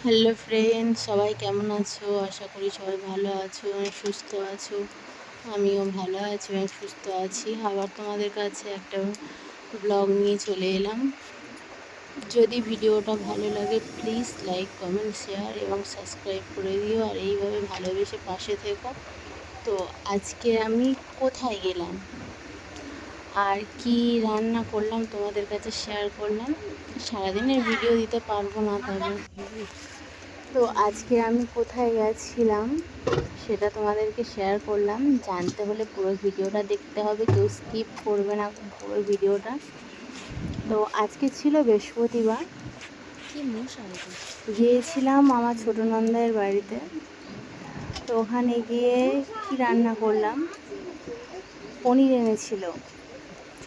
Hello friend সবাই কেমন আছো? আশা করি সবাই ভালো আছো এবং সুস্থ আছো। আমিও ভালো আছি এবং সুস্থ আছি। আবার তোমাদের কাছে একটা ব্লগ নিয়ে চলে এলাম। যদি ভিডিওটা ভালো লাগে প্লিজ লাইক কমেন্ট শেয়ার এবং সাবস্ক্রাইব করে দিও। আর এইভাবে ভালোবেসে পাশে থেকো। তো আজকে আমি কোথায় গেলাম? আর কি রান্না করলাম তোমাদের কাছে শেয়ার করলাম। সারাদিনের ভিডিও দিতে পারব না তবে তো আজকে আমি কোথায় গেছিলাম সেটা তোমাদেরকে শেয়ার করলাম। জানতে হলে পুরো ভিডিওটা দেখতে হবে কেউ স্কিপ করবে না পুরো ভিডিওটা তো আজকে ছিল বৃহস্পতিবার। গিয়েছিলাম আমার ছোটো নন্দায়ের বাড়িতে। তো ওখানে গিয়ে কি রান্না করলাম? পনির এনেছিল।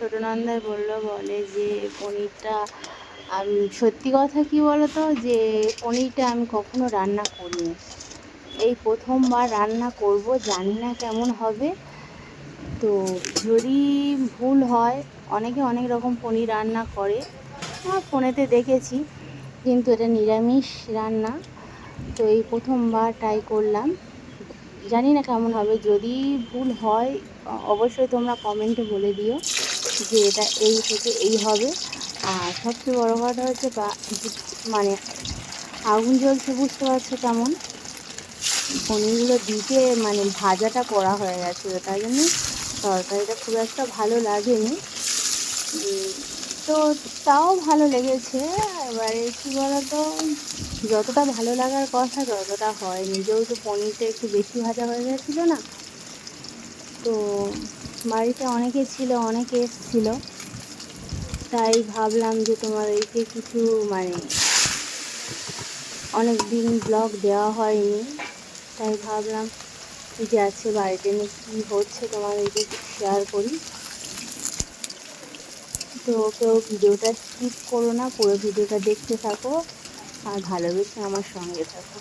ছোটো নন্দায় বলল, বলে যে, পনিরটা আমি সত্যি কথা কি বলো তো যে, পনিরটা আমি কখনো রান্না করিনি। এই প্রথমবার রান্না করব, জানি না কেমন হবে। তো যদি ভুল হয়, অনেকে অনেক রকম পনির রান্না করে। আমার ফোনেতে দেখেছি, কিন্তু এটা নিরামিষ রান্না। তো এই প্রথমবার ট্রাই করলাম। জানি না কেমন হবে, যদি ভুল হয়, অবশ্যই তোমরা কমেন্টে বলে দিও। যে এটা এই থেকে এই হবে। আর সবচেয়ে বড়ো কথা হচ্ছে বা মানে আগুন জ্বলছে বুঝতে পারছ কেমন? পনিরগুলো দিতে মানে ভাজাটা করা হয়ে গেছিল তাই জন্য তরকারিটা খুব একটা ভালো লাগেনি। তো তাও ভালো লেগেছে। এবারে কী বলতো, যতটা ভালো লাগার কথা ততটা হয়নি। যেহেতু পনিরটা একটু বেশি ভাজা হয়ে গেছিল না, তো বাড়িতে অনেকে ছিল, অনেকে এসেছিল। তাই ভাবলাম যে তোমাদেরকে কিছু মানে অনেক দিন ব্লগ দেওয়া হয়নি। তাই ভাবলাম যে আছে বাড়িতে নিয়ে কী হচ্ছে একটু শেয়ার করি। তো কেউ ভিডিওটা স্কিপ করো না, পুরো ভিডিওটা দেখতে থাকো আর ভালোবেসে আমার সঙ্গে থাকো।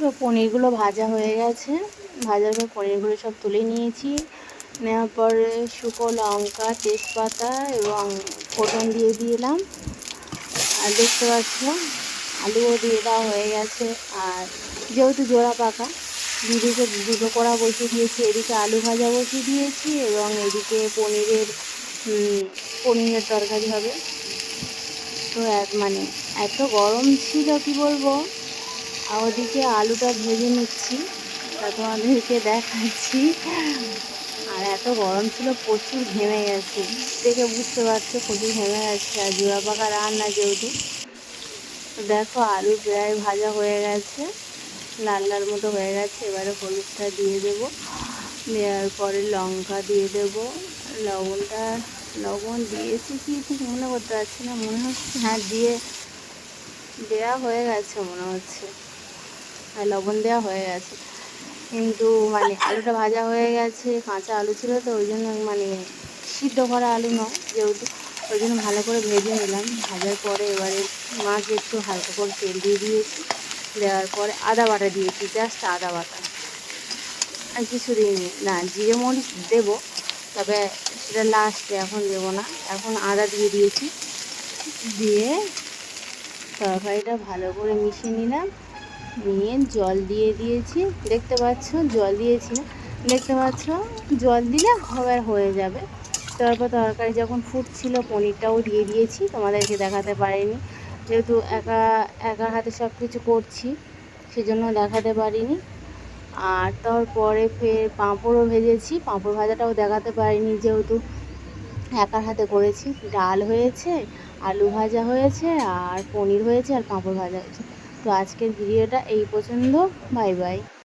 তো পনিরগুলো ভাজা হয়ে গেছে। ভাজার পর পনিরগুলো সব তুলে নিয়েছি। নেওয়ার পরে শুকো লঙ্কা, তেজপাতা এবং ফোটন দিয়ে দিলাম। আর দেখতে পাচ্ছ আলুও দিয়ে দেওয়া হয়ে গেছে। আর যেহেতু জোড়া পাকা, দুদিকে দুটো কড়া বসিয়ে দিয়েছি। এদিকে আলু ভাজা বসিয়ে দিয়েছি এবং এদিকে পনিরের পনিরের তরকারি হবে। তো এক মানে এত গরম ছিল, কি বলব? ওদিকে আলুটা ভেজে নিচ্ছি, তা তোমাদেরকে দেখাচ্ছি। আর এত গরম ছিল, প্রচুর ঘেমে গেছে। দেখে বুঝতে পারছ প্রচুর ঘেমে গেছে, আর জোড়া পাকা রান্না যেহেতু। দেখো, আলু প্রায় ভাজা হয়ে গেছে লাল লাল মতো হয়ে গেছে। এবারে হলুদটা দিয়ে দেব, দেওয়ার পরে লঙ্কা দিয়ে দেব। লবণটা, লবণ দিয়েছি কি ঠিক মনে করতে পারছি না, মনে হচ্ছে হ্যাঁ দিয়ে দেওয়া হয়ে গেছে মনে হচ্ছে। হ্যাঁ লবণ দেওয়া হয়ে গেছে। কিন্তু মানে আলুটা ভাজা হয়ে গেছে, কাঁচা আলু ছিল তো, ওই জন্য মানে সিদ্ধ করা আলু নয় যেহেতু, ওই জন্য ভালো করে ভেজে নিলাম। ভাজার পরে এবারে মাছ একটু হালকা করে তেল দিয়ে দিয়েছি। দেওয়ার পরে আদা বাটা দিয়েছি জাস্ট আদা বাটা। আর কিছু দিইনি না, জিরে মরিচ দেবো, তবে সেটা লাস্টে এখন দেবো না। এখন আদা দিয়ে দিয়েছি। দিয়ে তরকারিটা ভালো করে মিশিয়ে নিলাম। নিয়ে জল দিয়ে দিয়েছি। দেখতে পাচ্ছ, জল দিয়েছি না। দেখতে পাচ্ছ, জল দিলে খাবার হয়ে যাবে। তারপর তরকারি যখন ফুটছিল, পনিরটাও দিয়ে দিয়েছি। তোমাদেরকে দেখাতে পারিনি। যেহেতু একা একা হাতে সব কিছু করছি, সেজন্য দেখাতে পারিনি। আর তারপরে ফের পাঁপড়ও ভেজেছি। পাঁপড় ভাজাটাও দেখাতে পারিনি যেহেতু একার হাতে করেছি। ডাল হয়েছে, আলু ভাজা হয়েছে, আর পনির হয়েছে, আর পাঁপড় ভাজা হয়েছে। তো আজকের ভিডিওটা এই পর্যন্ত বাই বাই।